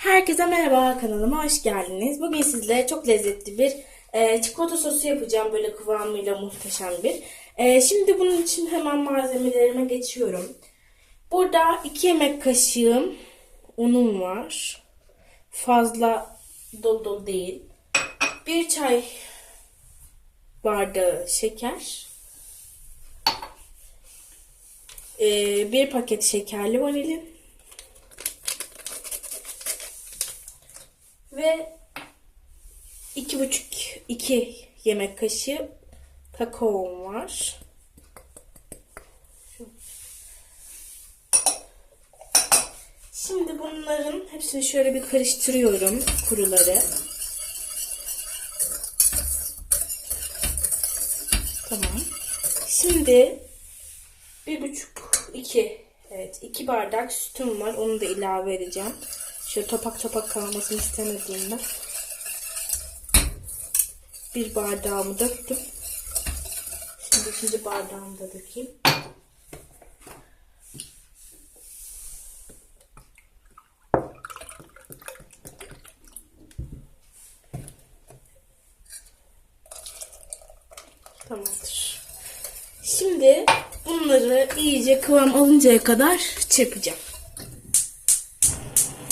Herkese merhaba kanalıma hoş geldiniz. Bugün sizlere çok lezzetli bir e, çikolata sosu yapacağım. Böyle kıvamıyla muhteşem bir. E, şimdi bunun için hemen malzemelerime geçiyorum. Burada 2 yemek kaşığım unum var. Fazla dolu dolu değil. 1 çay bardağı şeker. E, bir paket şekerli vanilin. 2,5-2 yemek kaşığı kakaom var. Şimdi bunların hepsini şöyle bir karıştırıyorum kuruları. Tamam. Şimdi bir buçuk iki evet iki bardak sütüm var onu da ilave edeceğim. Şöyle topak topak kalmasını istemediğimden bir bardağımı döktüm. Şimdi ikinci bardağımı da dökeyim. Tamamdır. Şimdi bunları iyice kıvam alıncaya kadar çırpacağım.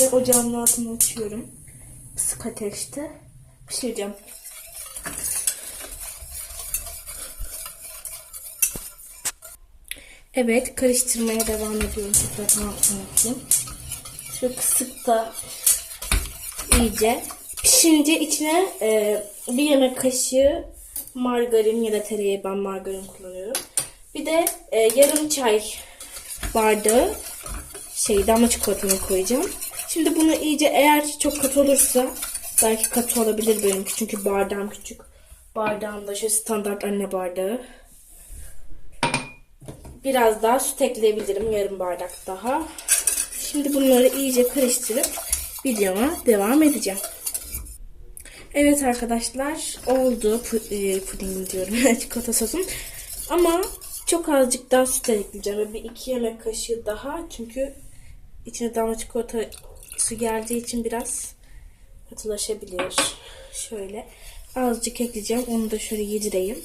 Ve ocağın altını açıyorum. Kısık ateşte pişireceğim. Evet karıştırmaya devam ediyorum. Tekrar altını açayım. Şu kısıkta iyice pişince içine e, bir yemek kaşığı margarin ya da tereyağı ben margarin kullanıyorum. Bir de e, yarım çay bardağı şey damla çikolatamı koyacağım. Şimdi bunu iyice eğer çok katı olursa belki katı olabilir benimki çünkü bardağım küçük. Bardağım da şu standart anne bardağı. Biraz daha süt ekleyebilirim yarım bardak daha. Şimdi bunları iyice karıştırıp videoma devam edeceğim. Evet arkadaşlar oldu e, puding diyorum çikolata sosum. Ama çok azıcık daha süt ekleyeceğim. Bir iki yemek kaşığı daha çünkü içine damla çikolata su geldiği için biraz katılaşabilir. Şöyle azıcık ekleyeceğim. Onu da şöyle yedireyim.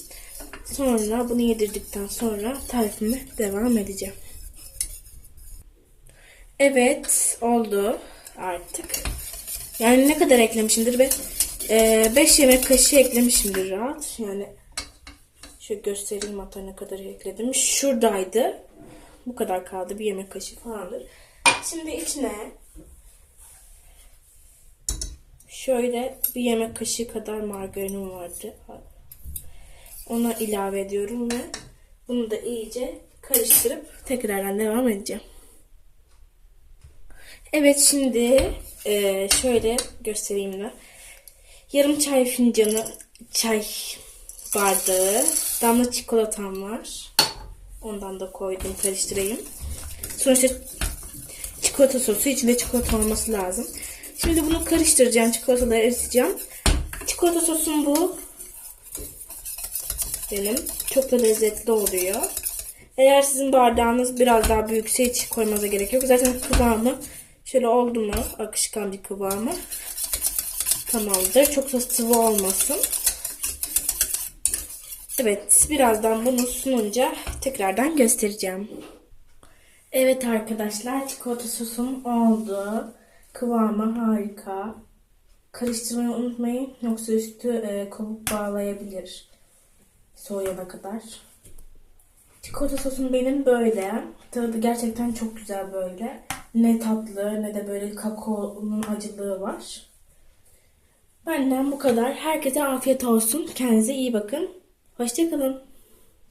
Sonra bunu yedirdikten sonra tarifime devam edeceğim. Evet oldu artık. Yani ne kadar eklemişimdir ben? 5 yemek kaşığı eklemişimdir rahat. Yani şöyle göstereyim hatta ne kadar ekledim. Şuradaydı. Bu kadar kaldı. Bir yemek kaşığı falandır. Şimdi içine şöyle bir yemek kaşığı kadar margarinim vardı. Ona ilave ediyorum ve bunu da iyice karıştırıp tekrardan devam edeceğim. Evet şimdi e, şöyle göstereyim de. Yarım çay fincanı çay bardağı damla çikolatam var. Ondan da koydum karıştırayım. Sonuçta çikolata sosu içinde çikolata olması lazım. Şimdi bunu karıştıracağım. Çikolataları eriteceğim. Çikolata sosum bu. Benim. Çok da lezzetli oluyor. Eğer sizin bardağınız biraz daha büyükse hiç koymanıza gerek yok. Zaten kıvamı şöyle oldu mu akışkan bir kıvamı tamamdır. Çok da sıvı olmasın. Evet birazdan bunu sununca tekrardan göstereceğim. Evet arkadaşlar çikolata sosum oldu. Kıvamı harika. Karıştırmayı unutmayın yoksa üstü e, kabuk bağlayabilir. Soğuyana kadar. Çikolata sosum benim böyle. Tadı gerçekten çok güzel böyle. Ne tatlı ne de böyle kakaonun acılığı var. Benden bu kadar. Herkese afiyet olsun. Kendinize iyi bakın. Hoşçakalın.